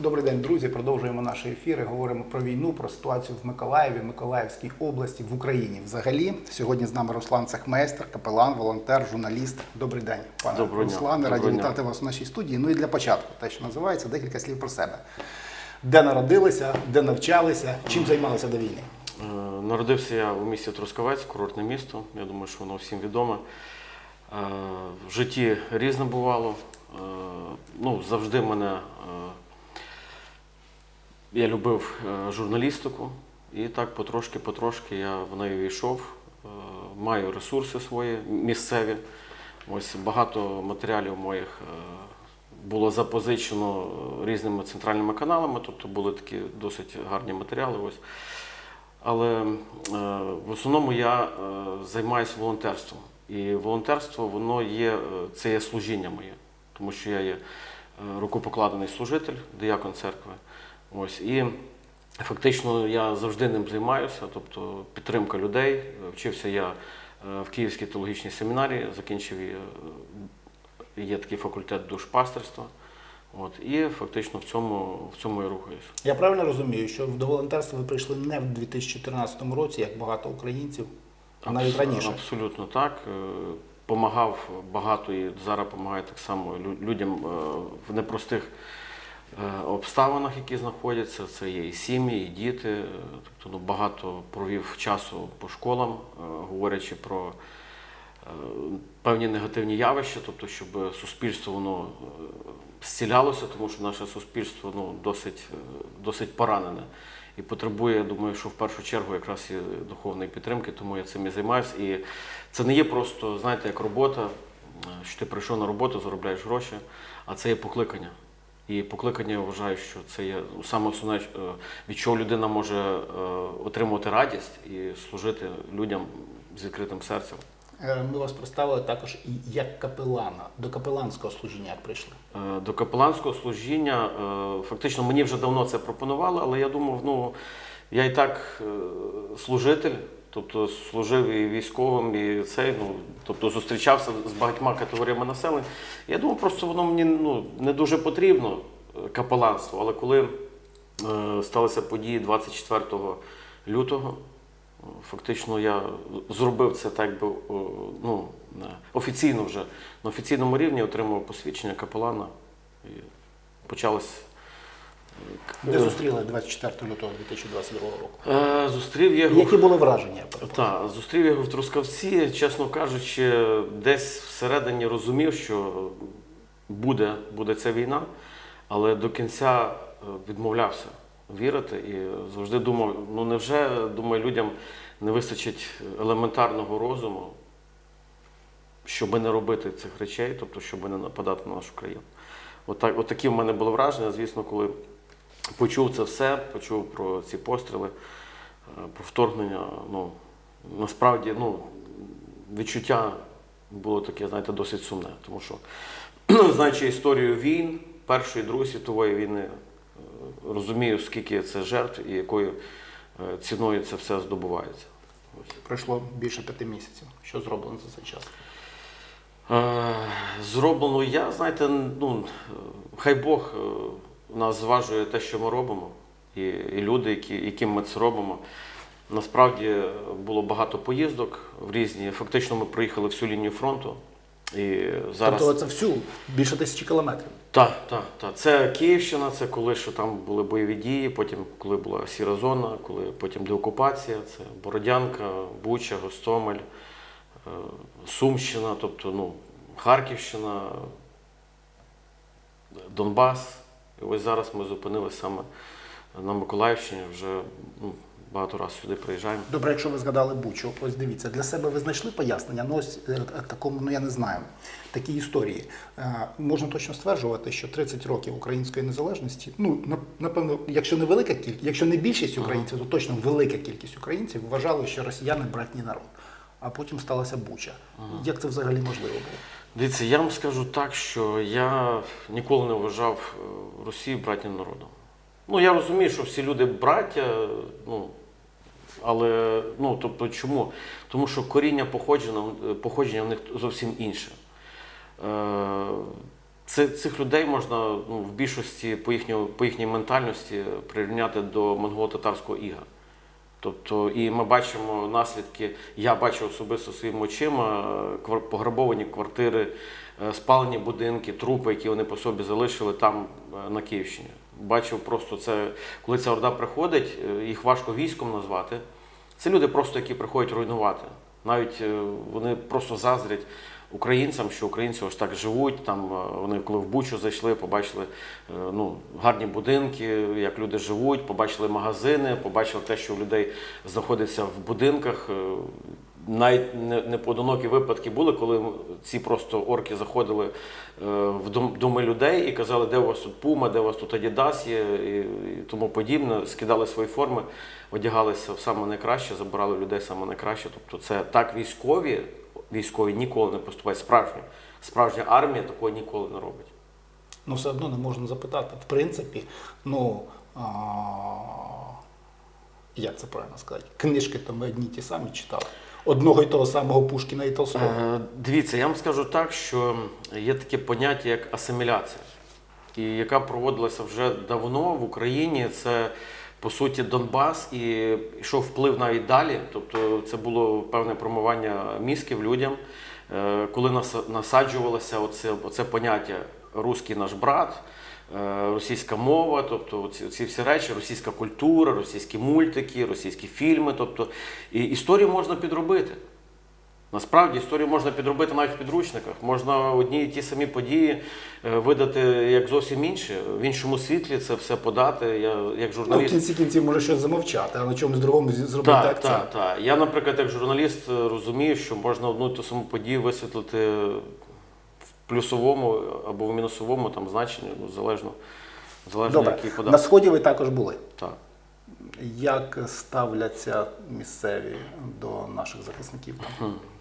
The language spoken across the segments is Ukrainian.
Добрий день, друзі. Продовжуємо наші ефіри. Говоримо про війну, про ситуацію в Миколаєві, Миколаївській області, в Україні. Взагалі, сьогодні з нами Руслан Цехмейстер, капелан, волонтер, журналіст. Добрий день, пане Доброго. Руслане. Раді вітати вас у нашій студії. Ну і для початку, те, що називається, декілька слів про себе. Де народилися, де навчалися, чим займалися до війни? Е, Народився я у місті Трускавець, курортне місто. Я думаю, що воно всім відоме. Е, В житті різне бувало. Е, Ну, завжди мене. Я любив е, журналістику, і так потрошки-потрошки я в неї йшов. Е, Маю ресурси свої місцеві. Ось багато матеріалів моїх е, було запозичено різними центральними каналами, тобто були такі досить гарні матеріали. Ось. Але в основному я займаюся волонтерством. І волонтерство воно є, це є служіння моє, тому що я є рукопокладений служитель, диякон церкви. Ось, і фактично я завжди ним займаюся, тобто підтримка людей. Вчився я е, в Київській теологічній семінарії, закінчив е, є такий факультет душпастерства. От, і фактично в цьому, в цьому я рухаюся. Я правильно розумію, що до волонтерства ви прийшли не в 2014 році, як багато українців, а навіть раніше. Абсолютно так. Е, Помагав багато і зараз допомагає так само лю- людям в непростих обставинах, які знаходяться. Це є і сім'ї, і діти. Е, Тобто ну, багато провів часу по школам, е, говорячи про е, певні негативні явища, тобто, щоб суспільство воно е, зцілялося, тому що наше суспільство ну, досить, е, досить поранене і потребує, я думаю, що в першу чергу якраз і духовної підтримки, тому я цим і займаюся. І це не є просто, знаєте, як робота, е, що ти прийшов на роботу, заробляєш гроші, а це є покликання. І покликання я вважаю, що це є саме основне, е, від чого людина може е, отримувати радість і служити людям з відкритим серцем. Е, Ми вас представили також і як капелана. До капеланського служіння як прийшли. До капеланського служіння фактично мені вже давно це пропонували, але я думав, ну я і так служитель, тобто служив і військовим, і цей, ну тобто зустрічався з багатьма категоріями населення. Я думав, просто воно мені ну, не дуже потрібно е, капеланство. Але коли е, сталися події 24 лютого, е, фактично я зробив це так би ну, е, офіційно вже на офіційному рівні отримав посвідчення капелана і почалось. Де зустріли 24 лютого 2022 року? Е, Зустрів я його. Які були враження? Так, зустрів його в Трускавці, чесно кажучи, десь всередині розумів, що буде, буде ця війна, але до кінця е, відмовлявся вірити і завжди думав, ну невже думаю, людям не вистачить елементарного розуму, щоб не робити цих речей, тобто щоб не нападати на нашу країну. Отак, от такі в мене були враження, звісно, коли почув це все, почув про ці постріли, е, про вторгнення. Ну, насправді, ну, відчуття було таке, знаєте, досить сумне. Тому що, знаючи історію війн, Першої, Другої світової війни, е, розумію, скільки це жертв і якою е, ціною це все здобувається. Ось. Пройшло більше п'яти місяців. Що зроблено за цей час? Зроблено я, знаєте, ну, хай Бог нас зважує те, що ми робимо, і, і люди, які, яким ми це робимо. Насправді е, було багато поїздок в різні. Фактично ми проїхали всю лінію фронту. І зараз... Тобто це всю більше тисячі кілометрів. Так, так, так. Це Київщина, це коли що там були бойові дії, потім коли була сіра зона, коли потім деокупація, це Бородянка, Буча, Гостомель, е, Сумщина, тобто ну, Харківщина, Донбас. І ось зараз ми зупинилися саме на Миколаївщині, вже ну, багато разів сюди приїжджаємо. Добре, якщо ви згадали Бучу, ось дивіться, для себе ви знайшли пояснення, ну ось е, такому, ну я не знаю, такій історії. Е, можна точно стверджувати, що 30 років української незалежності, ну на- напевно, якщо не велика кількість, якщо не більшість українців, то точно велика кількість українців вважали, що росіяни братній народ. А потім сталася Буча. Як це взагалі можливо було? Дивіться, я вам скажу так, що я ніколи не вважав е, Росію братнім народом. Ну, я розумію, що всі люди браття, ну, але ну, тобто, чому? Тому що коріння походження, походження в них зовсім інше. Е, Це, цих людей можна ну, в більшості по, їхньому, по їхній ментальності прирівняти до монголо-татарського іга. Тобто, і ми бачимо наслідки, я бачив особисто своїми очима е, пограбовані квартири, е, спалені будинки, трупи, які вони по собі залишили там е, на Київщині. Бачив просто це, коли ця орда приходить, їх важко військом назвати. Це люди просто, які приходять руйнувати. Навіть вони просто заздрять українцям, що українці ось так живуть. Там е, вони, коли в Бучу зайшли, побачили е, ну, гарні будинки, як люди живуть, побачили магазини, побачили те, що у людей знаходиться в будинках. Е, Навіть не, не випадки були, коли ці просто орки заходили в доми людей і казали, де у вас тут пума, де у вас тут Адідас є і тому подібне. Скидали свої форми, одягалися в саме найкраще, забирали людей саме найкраще. Тобто це так військові, військові ніколи не поступають. Справжні. Справжня армія такого ніколи не робить. Ну, все одно не можна запитати. В принципі, ну а, як це правильно сказати? Книжки то ми одні ті самі читали. Одного й того самого Пушкіна і Толстого. Е, Дивіться, я вам скажу так, що є таке поняття як асиміляція, і яка проводилася вже давно в Україні. Це по суті Донбас і йшов вплив навіть далі. Тобто це було певне промивання мізків людям, Е, коли нас- насаджувалося оце, оце поняття руський наш брат. е, Російська мова, тобто ці всі речі, російська культура, російські мультики, російські фільми. Тобто і історію можна підробити. Насправді історію можна підробити навіть в підручниках. Можна одні і ті самі події е, видати як зовсім інші, в іншому світлі це все подати. Я як Ну, в кінці кінців може щось замовчати, а на чомусь другому зробити Так, акцент. так, так. Я, наприклад, як журналіст е, розумію, що можна одну і ту саму подію висвітлити в плюсовому або в мінусовому там значенні, ну, залежно, залежно Добре, який на сході ви також були. Так. Як ставляться місцеві до наших захисників?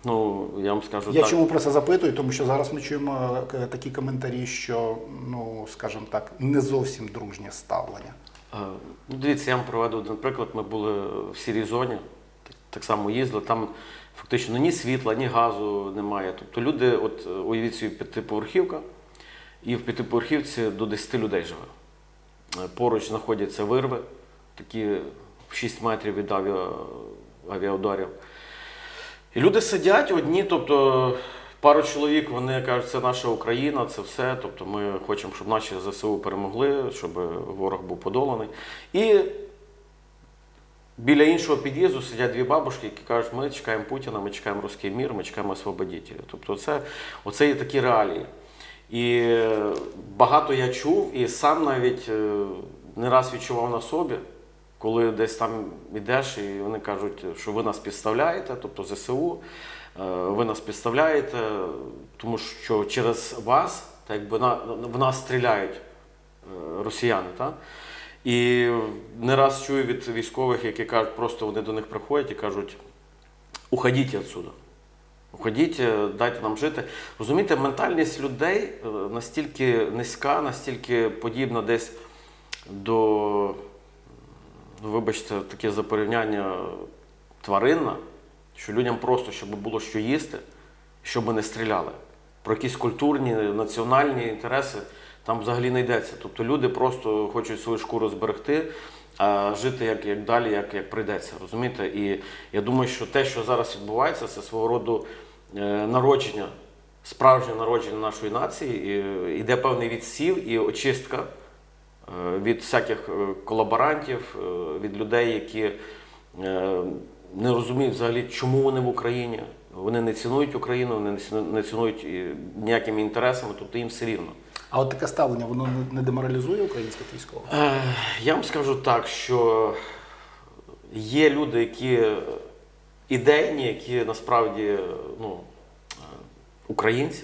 Ну, я вам скажу Я так. чому про це запитую? Тому що зараз ми чуємо е, такі коментарі, що ну скажімо так, не зовсім дружнє ставлення. Е, Ну, дивіться, я вам приведу один приклад. Ми були в сірій зоні, так, само їздили. Там фактично ні світла, ні газу немає. Тобто люди, от е, уявіть собі п'ятиповерхівка, і в п'ятиповерхівці до 10 людей живе. Поруч знаходяться вирви, такі в 6 метрів від авіа, авіаударів. І люди сидять одні, тобто пару чоловік, вони кажуть, це наша Україна, це все. Тобто ми хочемо, щоб наші ЗСУ перемогли, щоб ворог був подоланий. І біля іншого під'їзду сидять дві бабушки, які кажуть, ми чекаємо Путіна, ми чекаємо руський мір, ми чекаємо освободітеля. Тобто це, оце є такі реалії. І багато я чув, і сам навіть е, не раз відчував на собі, коли десь там йдеш, і вони кажуть, що ви нас підставляєте, тобто ЗСУ, е, ви нас підставляєте, тому що через вас, так якби в нас стріляють е, росіяни. Та? І не раз чую від військових, які кажуть, просто вони до них приходять і кажуть, уходіть відсюди. Уходіть, е, дайте нам жити. Розумієте, ментальність людей настільки низька, настільки подібна десь до, вибачте, таке за порівняння тваринна, що людям просто, щоб було що їсти, щоб не стріляли. Про якісь культурні, національні інтереси там взагалі не йдеться. Тобто люди просто хочуть свою шкуру зберегти, а жити як, як далі, як, як прийдеться. Розумієте? І я думаю, що те, що зараз відбувається, це свого роду е, народження, справжнє народження нашої нації. І, йде певний відсів і очистка від всяких е, колаборантів, е, від людей, які е, не розуміють взагалі, чому вони в Україні. Вони не цінують Україну, вони не цінують е, ніякими інтересами, тобто їм все рівно. А от таке ставлення воно не- деморалізує українських військових? Е, Я вам скажу так, що є люди, які ідейні, які насправді ну, е, українці,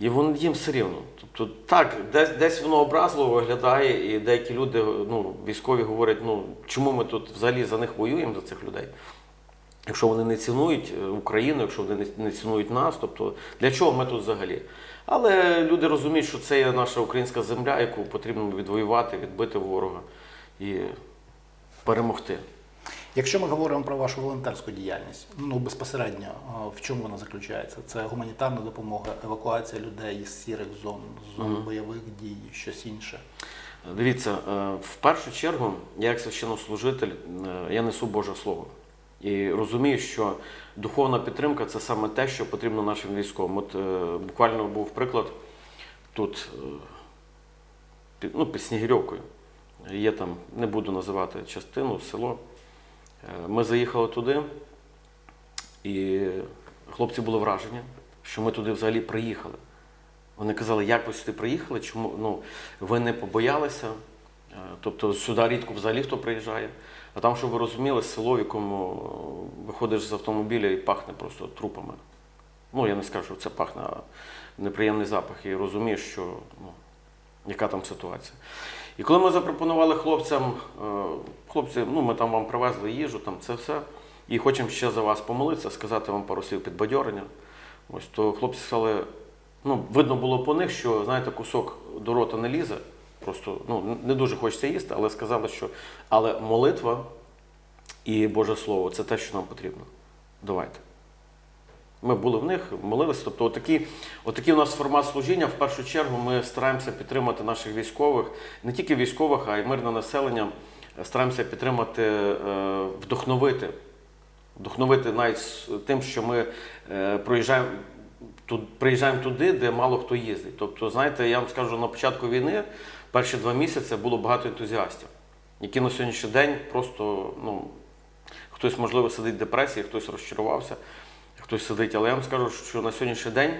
і вон, їм все рівно. Тобто, так, десь, десь воно образливо виглядає, і деякі люди, ну, військові говорять, ну, чому ми тут взагалі за них воюємо, за цих людей. Якщо вони не цінують е, Україну, якщо вони не цінують нас, тобто для чого ми тут взагалі? Але люди розуміють, що це є наша українська земля, яку потрібно відвоювати, відбити ворога і перемогти. Якщо ми говоримо про вашу волонтерську діяльність, ну безпосередньо в чому вона заключається? Це гуманітарна допомога, евакуація людей із сірих зон, зон бойових дій, щось інше. Дивіться, е, в першу чергу, я як священнослужитель, е, я несу Боже Слово. І розумію, що духовна підтримка це саме те, що потрібно нашим військовим. От е, буквально був приклад тут е, під, ну, під Снігирьовкою. Є там, не буду називати частину, село. Е, Ми заїхали туди, і хлопці були вражені, що ми туди взагалі приїхали. Вони казали, як ви сюди приїхали, чому ну, ви не побоялися. Е, Тобто сюди рідко взагалі хто приїжджає. А там, щоб ви розуміли, село, в якому е, виходиш з автомобіля і пахне просто трупами. Ну, я не скажу, що це пахне, а неприємний запах. І розумієш, що ну, яка там ситуація. І коли ми запропонували хлопцям, е, хлопці, ну ми там вам привезли їжу, там це все, і хочемо ще за вас помолитися, сказати вам пару слів підбадьорення. Ось то хлопці сказали, ну, видно було по них, що знаєте, кусок до рота не лізе. Просто ну, не дуже хочеться їсти, але сказали, що але молитва і Боже Слово це те, що нам потрібно. Давайте. Ми були в них, молилися. Тобто, отакі, отакий у нас формат служіння. В першу чергу ми стараємося підтримати наших військових, не тільки військових, а й мирне населення. Стараємося підтримати, е, вдохновити. Вдохновити навіть тим, що ми е, проїжджаємо, тут, приїжджаємо туди, де мало хто їздить. Тобто, знаєте, я вам скажу, на початку війни, перші два місяці було багато ентузіастів, які на сьогоднішній день просто, ну, хтось, можливо, сидить в депресії, хтось розчарувався, хтось сидить. Але я вам скажу, що на сьогоднішній день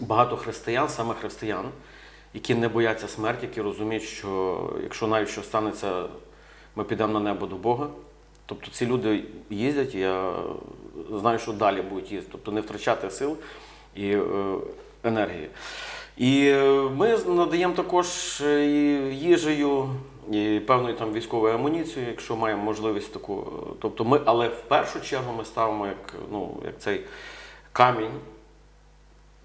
багато християн, саме християн, які не бояться смерті, які розуміють, що якщо навіть що станеться, ми підемо на небо до Бога. Тобто ці люди їздять, я знаю, що далі будуть їздити, тобто не втрачати сил і е, енергії. І е, ми надаємо також е, їжею, і певною там військовою амуніцією, якщо маємо можливість таку. е, Тобто ми, але в першу чергу ми ставимо як, ну, як цей камінь.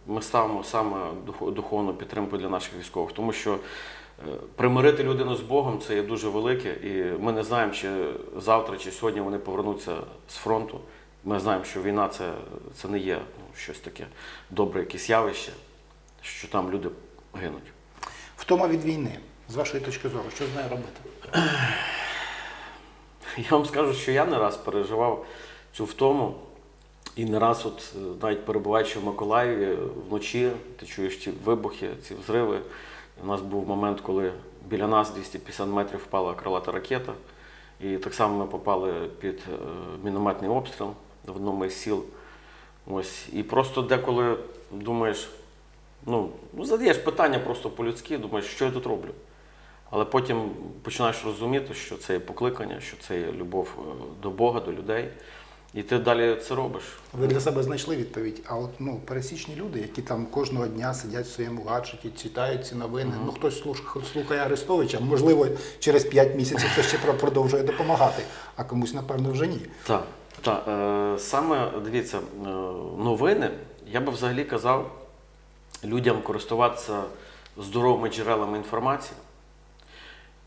Ми ставимо саме духовну підтримку для наших військових, тому що е, примирити людину з Богом це є дуже велике, і ми не знаємо, чи завтра чи сьогодні вони повернуться з фронту. Ми знаємо, що війна це, це не є ну, щось таке добре, якесь явище, що там люди гинуть. Втома від війни, з вашої точки зору, що з нею робити? Я вам скажу, що я не раз переживав цю втому. І не раз, от, е, навіть перебуваючи в Миколаєві, вночі ти чуєш ці вибухи, ці взриви. У нас був момент, коли біля нас 250 метрів впала крилата ракета. І так само ми попали під е, мінометний обстріл в одному із сіл. Ось. І просто деколи думаєш, ну, ну, задаєш питання просто по-людськи, думаєш, що я тут роблю. Але потім починаєш розуміти, що це є покликання, що це є любов е, до Бога, до людей. І ти далі це робиш. Ви для себе знайшли відповідь. А от ну пересічні люди, які там кожного дня сидять в своєму гаджеті, читають ці новини. Ну хтось слухає Арестовича, можливо, через 5 місяців хтось ще продовжує допомагати, а комусь, напевно, вже ні. Так, так. Е, саме дивіться, е, новини, я би взагалі казав людям користуватися здоровими джерелами інформації.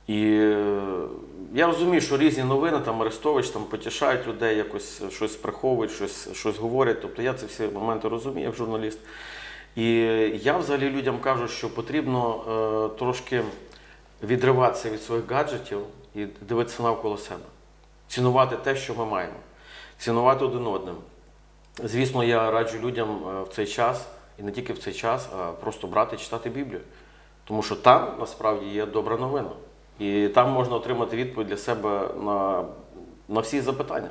І е, я розумію, що різні новини, там Арестович там потішають людей, якось щось приховують, щось, щось говорять. Тобто я ці всі моменти розумію як журналіст. І я взагалі людям кажу, що потрібно е, трошки відриватися від своїх гаджетів і дивитися навколо себе. Цінувати те, що ми маємо, цінувати один одним. Звісно, я раджу людям е, в цей час, і не тільки в цей час, а просто брати читати Біблію. Тому що там насправді є добра новина. І там можна отримати відповідь для себе на, на всі запитання,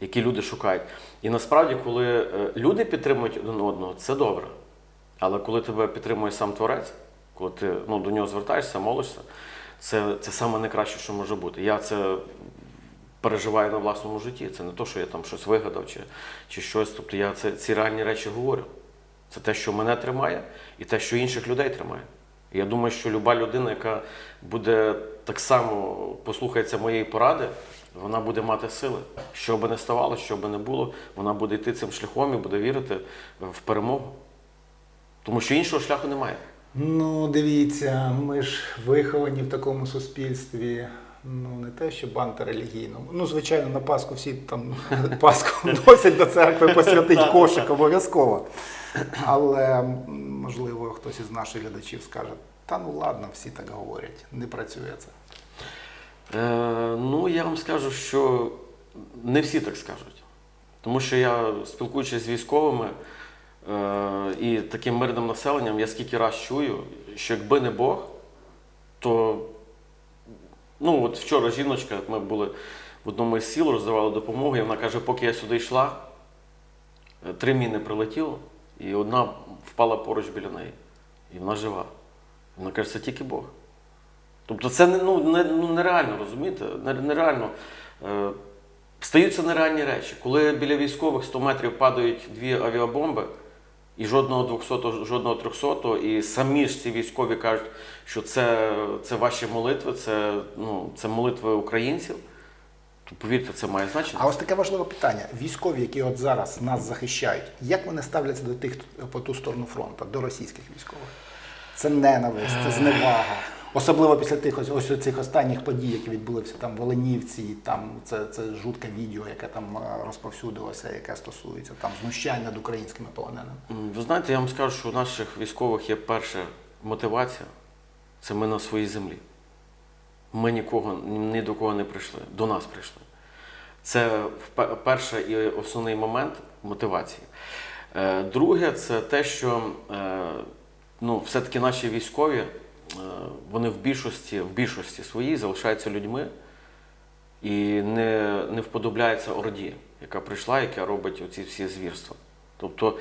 які люди шукають. І насправді, коли е, люди підтримують один одного, це добре. Але коли тебе підтримує сам Творець, коли ти ну, до нього звертаєшся, молишся, це, це саме найкраще, що може бути. Я це переживаю на власному житті. Це не то, що я там щось вигадав чи, чи щось. Тобто я це, ці реальні речі говорю. Це те, що мене тримає, і те, що інших людей тримає. Я думаю, що люба людина, яка буде так само послухається моєї поради, вона буде мати сили. Що би не ставало, що би не було, вона буде йти цим шляхом і буде вірити в перемогу. Тому що іншого шляху немає. Ну, дивіться, ми ж виховані в такому суспільстві. Ну, не те, що антирелігійному. Ну, звичайно, на Пасху всі там Пасху носять до церкви посвятить кошик обов'язково. Але можливо хтось із наших глядачів скаже, та ну ладно, всі так говорять, не працює це. Е, ну, я вам скажу, що не всі так скажуть. Тому що я, спілкуючись з військовими е, і таким мирним населенням, я скільки раз чую, що якби не Бог, то ну, от вчора жіночка, ми були в одному із сіл, роздавали допомогу, і вона каже, поки я сюди йшла, е, три міни прилетіло, і одна впала поруч біля неї. І вона жива. Вона каже, це тільки Бог. Тобто це ну, ну, нереально, розумієте? Не- Нереально. Е, стаються нереальні речі. Коли біля військових 100 метрів падають дві авіабомби, і жодного 200, жодного 300, і самі ж ці військові кажуть, що це, це ваші молитви, це, ну, це молитви українців, то повірте, це має значення. А ось таке важливе питання. Військові, які от зараз нас захищають, як вони ставляться до тих по ту сторону фронту, до російських військових? Це ненависть, це зневага. Особливо після тих ось, ось цих останніх подій, які відбулися там в Оленівці, там це, це жутке відео, яке там е, розповсюдилося, яке стосується там знущань над українськими полоненими. Ви знаєте, я вам скажу, що у наших військових є перша мотивація це ми на своїй землі. Ми нікого, ні до кого не прийшли, до нас прийшли. Це перший і основний момент мотивації. Е, Друге, це те, що е, ну, все-таки наші військові, вони в більшості, в більшості своїй залишаються людьми і не, не вподобляється орді, яка прийшла, яка робить оці всі звірства. Тобто,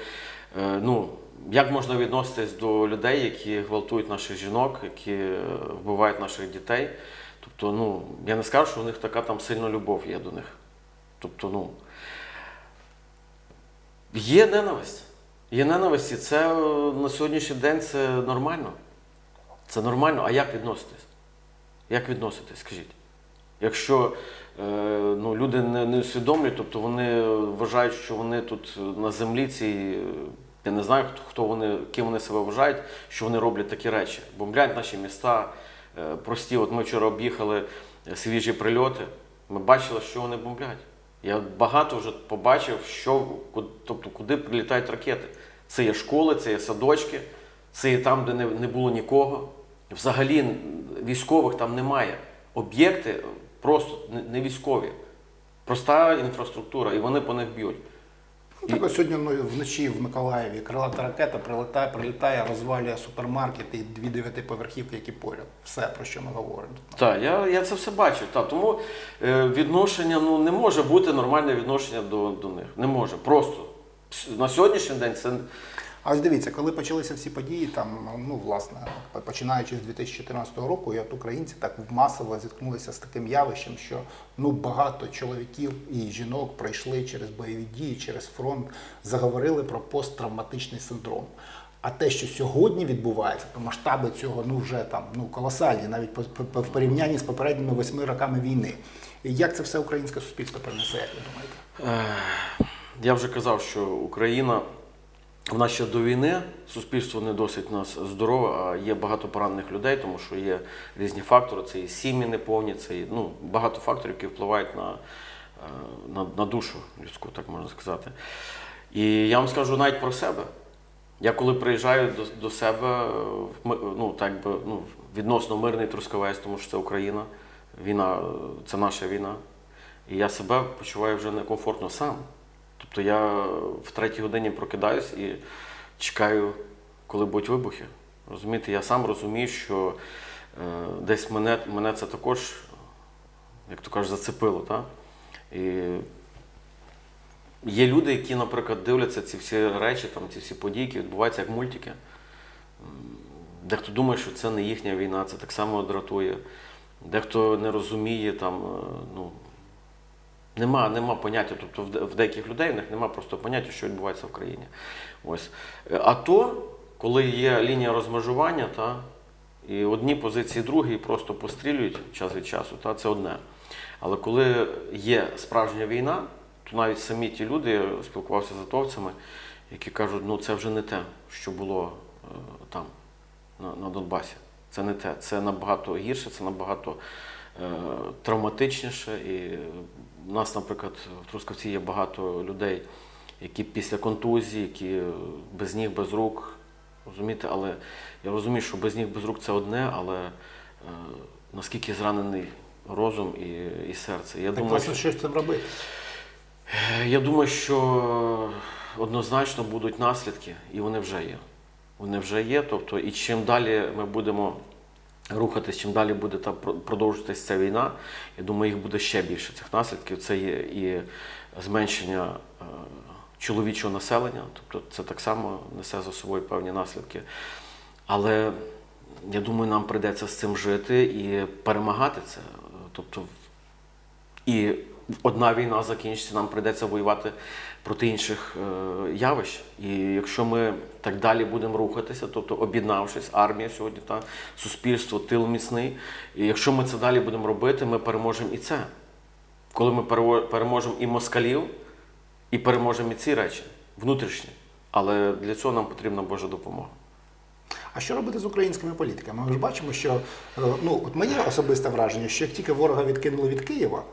е, ну, як можна відноситись до людей, які гвалтують наших жінок, які е, вбивають наших дітей? Тобто, ну, я не скажу, що у них така там сильна любов є до них. Тобто, ну, є ненависть. Є ненависть, і це е, на сьогоднішній день це нормально. Це нормально. А як відноситись? Як відноситись, скажіть? Якщо е, ну, люди не, не усвідомлюють, тобто вони вважають, що вони тут на землі цій, е, я не знаю, хто, хто вони, ким вони себе вважають, що вони роблять такі речі. Бомблять наші міста, е, прості. От ми вчора об'їхали свіжі прильоти, ми бачили, що вони бомблять. Я багато вже побачив, що, тобто, куди прилітають ракети. Це є школи, це є садочки, це є там, де не, не було нікого. Взагалі військових там немає. Об'єкти просто не- військові. Проста інфраструктура, і вони по них б'ють. Ну, так ось сьогодні ну, вночі в Миколаєві крилата ракета прилітає, прилітає, розвалює супермаркет і дві дев'ятиповерхівки, які поряд. Все, про що ми говоримо. Так, я, я це все бачив. Так, тому е, відношення ну, не може бути нормальне відношення до, до них. Не може. Просто на сьогоднішній день це А ось дивіться, коли почалися всі події, там, ну, власне, починаючи з 2014 року, і от українці так масово зіткнулися з таким явищем, що ну, багато чоловіків і жінок пройшли через бойові дії, через фронт, заговорили про посттравматичний синдром. А те, що сьогодні відбувається, то масштаби цього ну вже там ну колосальні, навіть в порівнянні з попередніми восьми роками війни. І як це все українське суспільство перенесе, як ви думаєте? Е, Я вже казав, що Україна вона ще до війни, суспільство не досить нас здорове, а є багато поранених людей, тому що є різні фактори. Це і сім'ї неповні, це і ну, багато факторів, які впливають на, е, на, на душу людську, так можна сказати. І я вам скажу навіть про себе. Я коли приїжджаю до, до себе, е, в ну, так би, ну, відносно мирний Трускавець, тому що це Україна, війна, е, це наша війна. І я себе почуваю вже некомфортно сам. Тобто я в третій годині прокидаюсь і чекаю, коли будуть вибухи. Розумієте, я сам розумію, що е, десь мене, мене це також, як то кажуть, зацепило. Та? І є люди, які, наприклад, дивляться ці всі речі, там, ці всі події, які відбуваються як мультики. Дехто думає, що це не їхня війна, це так само дратує. Дехто не розуміє там, е, ну, Нема, нема поняття, тобто в деяких людей в них нема просто поняття, що відбувається в країні. Ось. Е, А то, коли є лінія розмежування, та, і одні позиції другі просто пострілюють час від часу, та, це одне. Але коли є справжня війна, то навіть самі ті люди, я спілкувався з атовцями, які кажуть, ну це вже не те, що було е, там, на, на Донбасі. Це не те, це набагато гірше, це набагато травматичніше. І у нас, наприклад, в Трускавці є багато людей, які після контузії, які е, без ніг, без рук. Розумієте, але я розумію, що без ніг, без рук це одне, але е, наскільки зранений розум і, і серце. Я Так, думаю, що з цим робити? Я думаю, що однозначно будуть наслідки, і вони вже є. Вони вже є. Тобто, і чим далі ми будемо рухатись, чим далі буде та про- продовжуватись ця війна, я думаю, їх буде ще більше цих наслідків. Це є і зменшення е, чоловічого населення, тобто це так само несе за собою певні наслідки. Але я думаю, нам прийдеться з цим жити і перемагати це. Тобто, і одна війна закінчиться, нам прийдеться воювати проти інших е, явищ. І якщо ми так далі будемо рухатися, тобто об'єднавшись, армія сьогодні та суспільство, тил міцний. І якщо ми це далі будемо робити, ми переможемо і це. Коли ми переможемо і москалів, і переможемо і ці речі внутрішні. Але для цього нам потрібна Божа допомога. А що робити з українськими політиками? Ми ж бачимо, що е, ну от моє особисте враження, що як тільки ворога відкинули від Києва,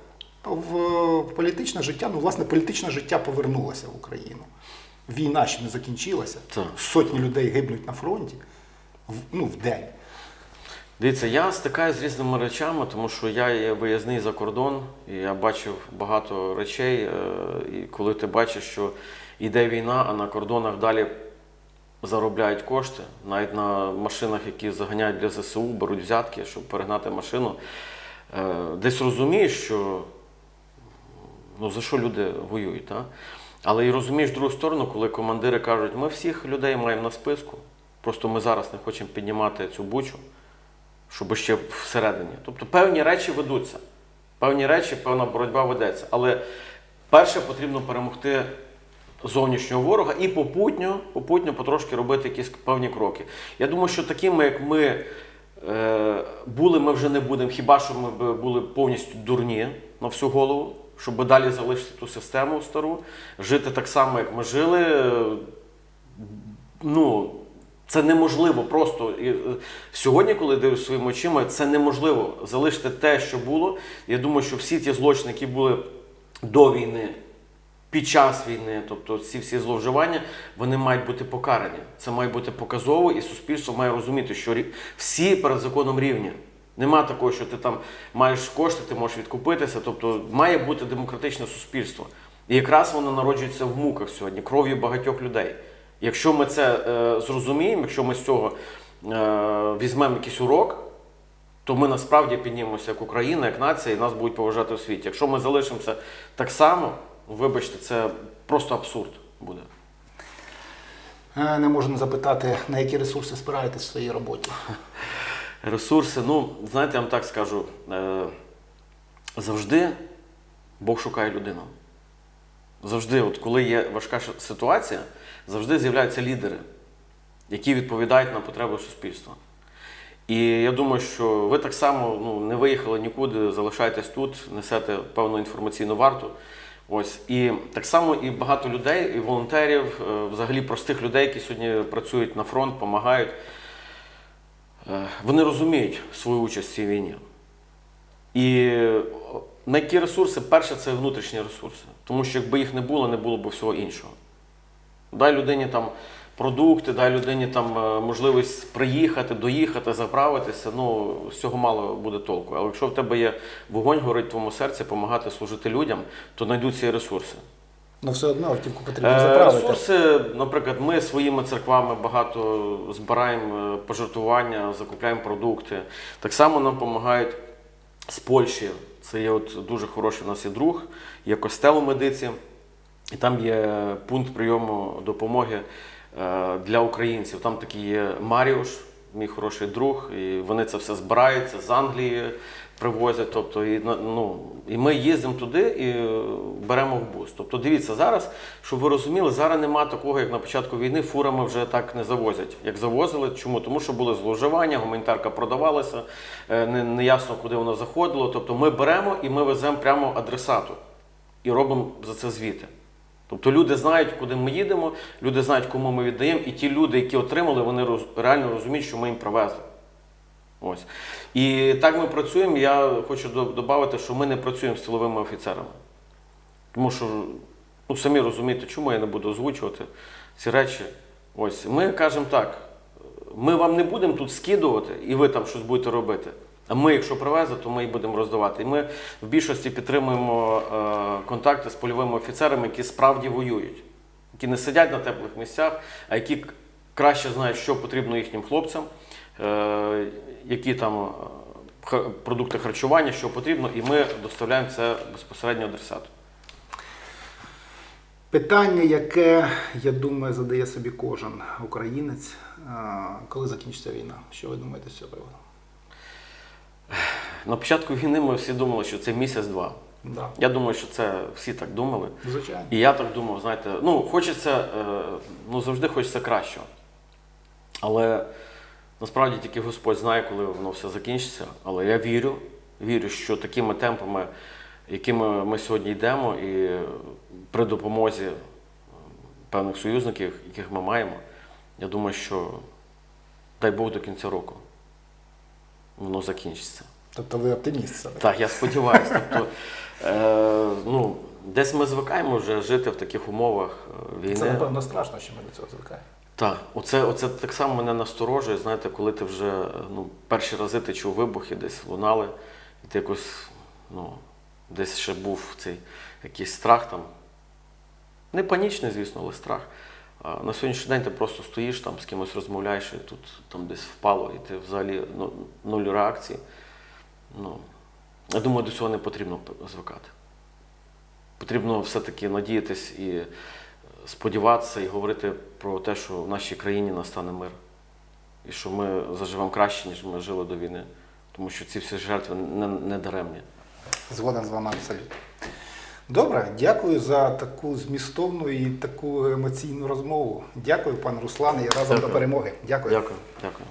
в політичне життя, ну власне, політичне життя повернулося в Україну. Війна ще не закінчилася. Так. Сотні людей гибнуть на фронті в, ну, в день. Дивіться, я стикаюся з різними речами, тому що я є виїзний за кордон, і я бачив багато речей. е, І коли ти бачиш, що йде війна, а на кордонах далі заробляють кошти, навіть на машинах, які заганяють для ЗСУ, беруть взятки, щоб перегнати машину, е, десь розумієш, що ну, за що люди воюють. Та? Але і розумієш другу сторону, коли командири кажуть, ми всіх людей маємо на списку, просто ми зараз не хочемо піднімати цю бучу щоб ще всередині. Тобто певні речі ведуться, певні речі, певна боротьба ведеться. Але перше потрібно перемогти зовнішнього ворога і попутньо, попутньо потрошки робити якісь певні кроки. Я думаю, що такими, як ми е, були, ми вже не будемо. Хіба що ми були повністю дурні на всю голову, щоб далі залишити ту систему стару, жити так само, як ми жили. е, ну, це неможливо просто. І, е, Сьогодні, коли дивлюсь своїми очима, це неможливо залишити те, що було. Я думаю, що всі ті злочини, які були до війни, під час війни, тобто ці всі зловживання, вони мають бути покарані. Це має бути показово, і суспільство має розуміти, що всі перед законом рівні. Нема такого, що ти там маєш кошти, ти можеш відкупитися. Тобто має бути демократичне суспільство. І якраз воно народжується в муках сьогодні, кров'ю багатьох людей. Якщо ми це е, зрозуміємо, якщо ми з цього е, візьмемо якийсь урок, то ми насправді піднімемося як Україна, як нація, і нас будуть поважати у світі. Якщо ми залишимося так само, вибачте, це просто абсурд буде. Е, Не можу не запитати, на які ресурси спираєтесь в своїй роботі. Ресурси, ну, знаєте, я вам так скажу, е, завжди Бог шукає людину. Завжди, от коли є важка ситуація, завжди з'являються лідери, які відповідають на потреби суспільства. І я думаю, що ви так само ну, не виїхали нікуди, залишаєтесь тут, несете певну інформаційну варту. Ось і так само і багато людей, і волонтерів, е, взагалі простих людей, які сьогодні працюють на фронт, допомагають. Е, Вони розуміють свою участь в цій війні. І на які ресурси? Перше, це внутрішні ресурси. Тому що якби їх не було, не було б всього іншого. Дай людині там продукти, дай людині там е, можливість приїхати, доїхати, заправитися. Ну, з цього мало буде толку. Але якщо в тебе є вогонь горить в твоєму серці, допомагати служити людям, то знайдуться і ресурси. Ну все одно автівку потрібно Е, заправити. Ресурси, наприклад, ми своїми церквами багато збираємо е, пожертвування, закупляємо продукти. Так само нам допомагають з Польщі. Це є от дуже хороший у нас є друг, є костел у медиці, і там є пункт прийому допомоги е, для українців. Там такий є Маріуш, мій хороший друг, і вони це все збираються з Англії. Привозять, тобто і на- ну і ми їздимо туди і е, беремо в бус. Тобто, дивіться зараз, щоб ви розуміли, зараз нема такого, як на початку війни, фурами вже так не завозять. Як завозили, чому? Тому що були зловживання, гуманітарка продавалася, е, не, не ясно, куди вона заходила. Тобто ми беремо і ми веземо прямо адресату і робимо за це звіти. Тобто люди знають, куди ми їдемо, люди знають, кому ми віддаємо, і ті люди, які отримали, вони реально розуміють, що ми їм привезли. Ось. І так ми працюємо. Я хочу додати, що ми не працюємо з тиловими офіцерами. Тому що, ну, самі розумієте, чому я не буду озвучувати ці речі. Ось, ми кажемо так: ми вам не будемо тут скидувати, і ви там щось будете робити. А ми, якщо привезли, то ми і будемо роздавати. І ми в більшості підтримуємо е, контакти з польовими офіцерами, які справді воюють, які не сидять на теплих місцях, а які краще знають, що потрібно їхнім хлопцям, які там е, продукти харчування, що потрібно, і ми доставляємо це безпосередньо адресату. Питання, яке, я думаю, задає собі кожен українець, коли закінчиться війна? Що ви думаєте з цього приводу? На початку війни ми всі думали, що це місяць-два. Да. Я думаю, що це всі так думали. Звичайно. І я так думав, знаєте, ну хочеться, е, ну завжди хочеться кращого. Але насправді тільки Господь знає, коли воно все закінчиться. Але я вірю, вірю, що такими темпами, якими ми сьогодні йдемо, і при допомозі е, певних союзників, яких ми маємо, я думаю, що дай Бог до кінця року воно закінчиться. Тобто ви оптиміст все Так, я сподіваюся. Тобто, е, ну, десь ми звикаємо вже жити в таких умовах е, війни. Це, напевно, страшно, що ми до цього звикаємо. Так, оце, оце так само мене насторожує, знаєте, коли ти вже ну, перші рази ти чув вибухи, десь лунали, і ти якось, ну, десь ще був цей якийсь страх там. Не панічний, звісно, але страх. А на сьогоднішній день ти просто стоїш там, з кимось розмовляєш, і тут там десь впало, і ти взагалі ну, нуль реакції. Ну, я думаю, до цього не потрібно звикати. Потрібно все-таки надіятись і сподіватися, і говорити про те, що в нашій країні настане мир. І що ми заживемо краще, ніж ми жили до війни. Тому що ці всі жертви не, не даремні. Згоден з вами абсолютно. Добре, дякую за таку змістовну і таку емоційну розмову. Дякую, пан Руслан, і разом Дякую. до перемоги. Дякую. Дякую, дякую.